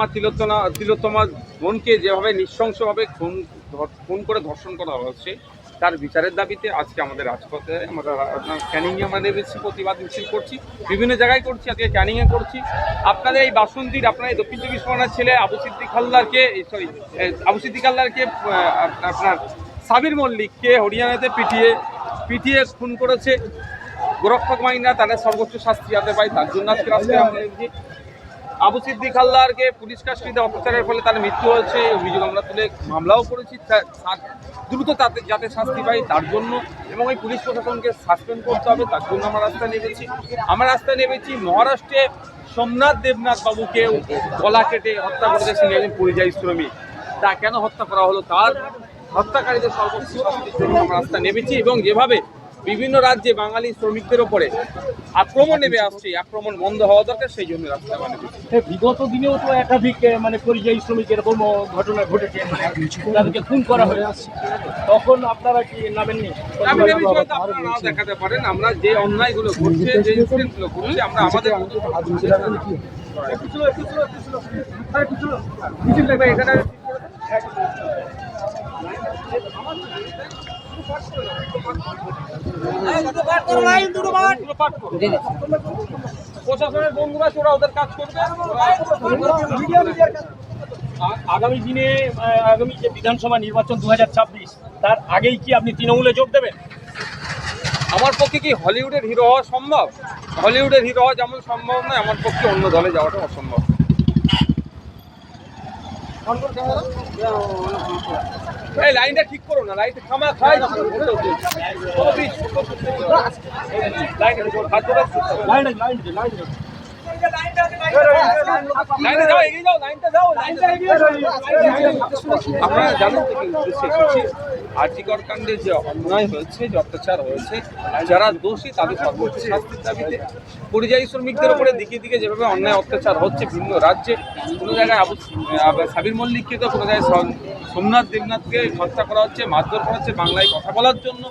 আমার তিলোত্তমা তিলোত্তমা বোনকে যেভাবে নৃশংসভাবে খুন খুন করে ধর্ষণ করা হচ্ছে তার বিচারের দাবিতে আজকে আমাদের রাজপথে আমরা ক্যানিংয়ে আমরা নেমেছি প্রতিবাদ মিছিল করছি, বিভিন্ন জায়গায় করছি, আজকে ক্যানিংয়ে করছি। আপনাদের এই বাসন্তীর আপনার এই দক্ষিণ চব্বিশ পরগনার ছেলে আবু সিদ্দিক হালদারকে সরি আবু সিদ্দিক হালদারকে আপনার সাবির মল্লিককে হরিয়ানাতে পিটিয়ে পিটিয়ে খুন করেছে। গোরক্ষক বাহিনীরা তাদের সর্বোচ্চ শাস্তি যাতে পায়, তার জন্য আজকে রাস্তায় আমরা আবু সিদ্দিক হালদারকে পুলিশ কাস্টডিতে অত্যাচারের ফলে তার মৃত্যু হয়েছে। অভিযোগ আমরা তুলে মামলাও করেছি। দ্রুত তাতে যাতে শাস্তি পাই তার জন্য এবং ওই পুলিশ প্রশাসনকে সাসপেন্ড করতে হবে, তার জন্য আমরা রাস্তায় নেমেছি। আমরা রাস্তায় নেমেছি মহারাষ্ট্রে সোমনাথ দেবনাথ বাবুকে গলা কেটে হত্যা করেছে তিনি একজন পরিযায়ী শ্রমিক। তা কেন হত্যা করা হলো? তার হত্যাকারীদের সর্বোচ্চ শাস্তির জন্য আমরা রাস্তায় নেমেছি এবং যেভাবে বিভিন্ন রাজ্যে বাঙালি শ্রমিকদের ওপরে আক্রমণ নেমে আসছে। আক্রমণ বন্ধ হওয়া দরকার সেই জন্য আমরা নেমেছি বিগত দিনেও তো একাধিক মানে পরিযায়ী শ্রমিক এরকম ঘটনা ঘটেছে মানে তাদেরকে খুন করা হয়েছে তখন আপনারা কি নামেননি? আপনারা দেখাতে পারেন। আমরা যে অন্যায়গুলো ঘটছে যে ইনসিডেন্টগুলো ঘটছে আমরা আমাদের এখানে প্রশাসনের বন্ধুরা ওরা ওদের কাজ করবে। আগামী দিনে আগামী যে বিধানসভা নির্বাচন দু হাজার ছাব্বিশ, তার আগেই কি আপনি তৃণমূলে যোগ দেবেন? আমার পক্ষে কি হলিউডের হিরো হওয়া সম্ভব? হলিউডের হিরো হওয়া যেমন সম্ভব নয়, আমার পক্ষে অন্য দলে যাওয়াটা অসম্ভব। এই লাইনটা ঠিক করো না লাইনটা খামা খাই লাইনটা লাইনটা লাইনটা। আপনারা জানেন তো কি উদ্দেশ্যে কাণ্ডে যে অন্যায় হয়েছে, যে অত্যাচার হয়েছে, যারা দোষী তাদের সর্বোচ্চ শাস্তির দাবিতে পরিযায়ী শ্রমিকদের উপরে দিকে দিকে যেভাবে অন্যায় অত্যাচার হচ্ছে ভিন্ন রাজ্যে, কোনো জায়গায় আব- সাবির মল্লিককে তো কোনো জায়গায় সোমনাথ দেবনাথকে হত্যা করা হচ্ছে, মারধর করা হচ্ছে, বাংলায় কথা বলার জন্য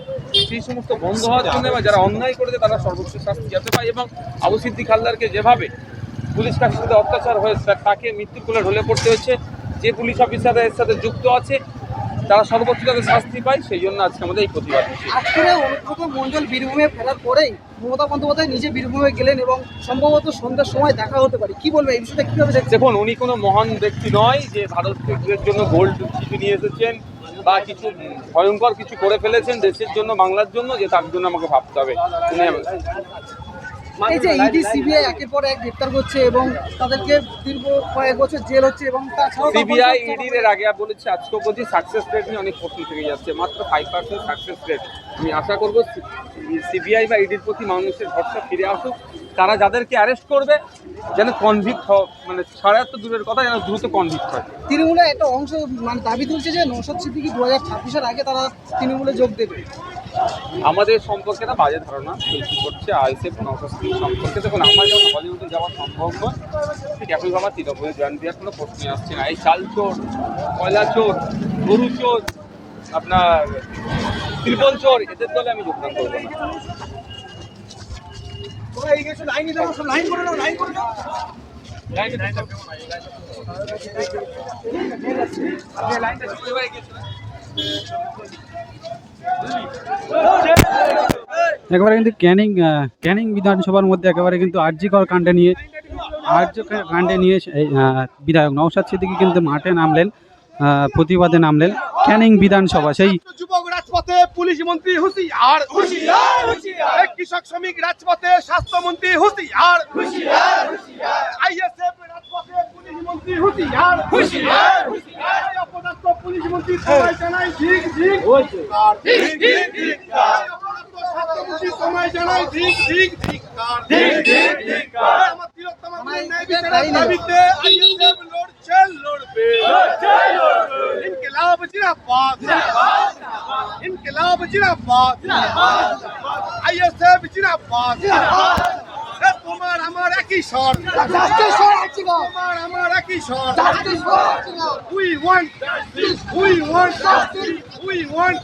সেই সমস্ত বন্ধ হওয়ার জন্য এবং যারা অন্যায় করেছে তারা সর্বোচ্চ শাস্তি যেতে পায় এবং আবু সিদ্দিক হালদারকে যেভাবে পুলিশ কাস্টডিতে অত্যাচার হয়েছে তাকে মৃত্যুর কোলে ঢলে পড়তে হয়েছে যে পুলিশ অফিসাররা এর সাথে যুক্ত আছে তারা সর্বোচ্চ তাদের শাস্তি পায় সেই জন্য আজকে আমাদের এই প্রতিবাদ আসলে অনুব্রত মণ্ডল বীরভূমে ফেরার পরেই মমতা বন্দ্যোপাধ্যায় নিজে বীরভূমে গেলেন এবং সম্ভবত সন্ধ্যার সময় দেখা হতে পারে। কি বলবে? এই বিষয়টা কীভাবে দেখুন? উনি কোনো মহান ব্যক্তি নয় যে ভারতের জন্য গোল্ড কিছু নিয়ে এসেছেন। বা কিছু ভয়ঙ্কর কিছু করে ফেলেছেন দেশের জন্য বাংলার জন্য যে তার জন্য আমাকে ভাবতে হবে। এই যে ইডি সিবিআই একের পর এক গ্রেপ্তার করছে এবং তাদেরকে দীর্ঘ কয়েক বছর জেল হচ্ছে এবং তাছাড়াও সিবিআই ইডির এর আগে বলেছে আজকেও বলছি সাকসেস রেট নিয়ে অনেক প্রশ্ন থেকে যাচ্ছে মাত্র ফাইভ পার্সেন্ট সাকসেস রেট আমি আশা করব সিবিআই বা ইডির প্রতি মানুষের ভরসা ফিরে আসুক। তারা যাদেরকে অ্যারেস্ট করবে যেন কনভিক্ট মানে ছাড়া তো দূরের কথা যেন দ্রুত কনভিক্ট হয়। তৃণমূলের একটা অংশ মানে দাবি তুলছে যে নৌশদ সিদ্দিকি দু হাজার ছাব্বিশের আগে তারা তৃণমূলে যোগ দেবে। আমাদের সম্পর্কে একটা বাজে ধারণা তৈরি করছে আইসেফ নৌশাস্তি সম্পর্কে। দেখুন আমার যেমন হলিউডে যাওয়া সম্ভব নয় ঠিক একই ভাবে তৃণমূলে জয়েন দেওয়ার কোনো প্রশ্নই আসছে না। এই চাল চোর কয়লা চোর গরু চোর আপনার ত্রিপল চোর এদের দলে আমি যোগদান করব না। একেবারে কিন্তু ক্যানিং ক্যানিং বিধানসভার মধ্যে একেবারে কিন্তু আর্যিকর কাণ্ডে নিয়ে আর্য কাণ্ডে নিয়ে বিধায়ক নওশাদ সিদ্দিকী কিন্তু মাঠে নামলেন প্রতিবাদে নামলেন ক্যানিং বিধানসভা। সেই রাজপথে পুলিশ মন্ত্রী হুঁশিয়ার। হুঁশিয়ার হুঁশিয়ার। কৃষক শ্রমিক রাজপথে স্বাস্থ্যমন্ত্রী হুঁশিয়ার। হুঁশিয়ার আইএসএফ রাজপথে পুলিশ মন্ত্রী হুঁশিয়ার। হুঁশিয়ার অপদার্থ মন্ত্রী জানাই স্বাস্থ্যমন্ত্রী জানাই আমার তিলোত্তমা ন্যায় বিচারের দাবিতে আইএসএফ লড়ছে লড়বে। ইনকিলাব জিন্দাবাদ জিন্দাবাদ আইএসএফ জিন্দাবাদ জিন্দাবাদ তোমার আমার একই আর্জিকর তোমার আমার একই for we want we want we want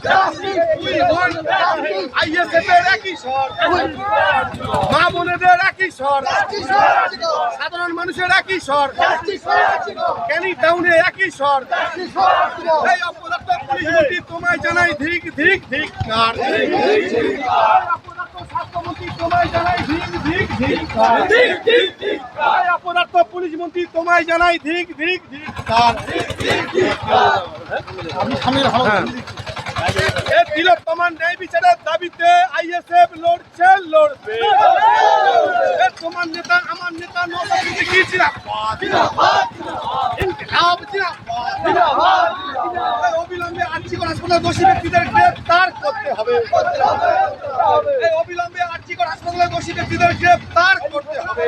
we want ISF এর একই স্বর। মা বোনেদের একই আর্জিকর সাধারণ মানুষের একই আর্জিকর ক্যানি টাউনে একই স্বর। জাস্টিস এই অপদার্থ পুলিশ মন্ত্রী তোমায় জানাই ধিক ধিক ধিক কার। পুলিশ মন্ত্রী তোমায় জানাই কার ন্যায় বিচারের দাবিতে আইএসএফ লড়ছে লড়বে এ তোমার নেতা আমার নেতা নৌকা সিদ্দিকী জিন্দাবাদ ইনকিলাব জিন্দাবাদ এই আর্জিকর হাসপাতালে দোষী ব্যক্তিদের গ্রেফতার করতে হবে। এই অবিলম্বে আর্জিকর হাসপাতালে দোষী ব্যক্তিদের গ্রেফতার করতে হবে।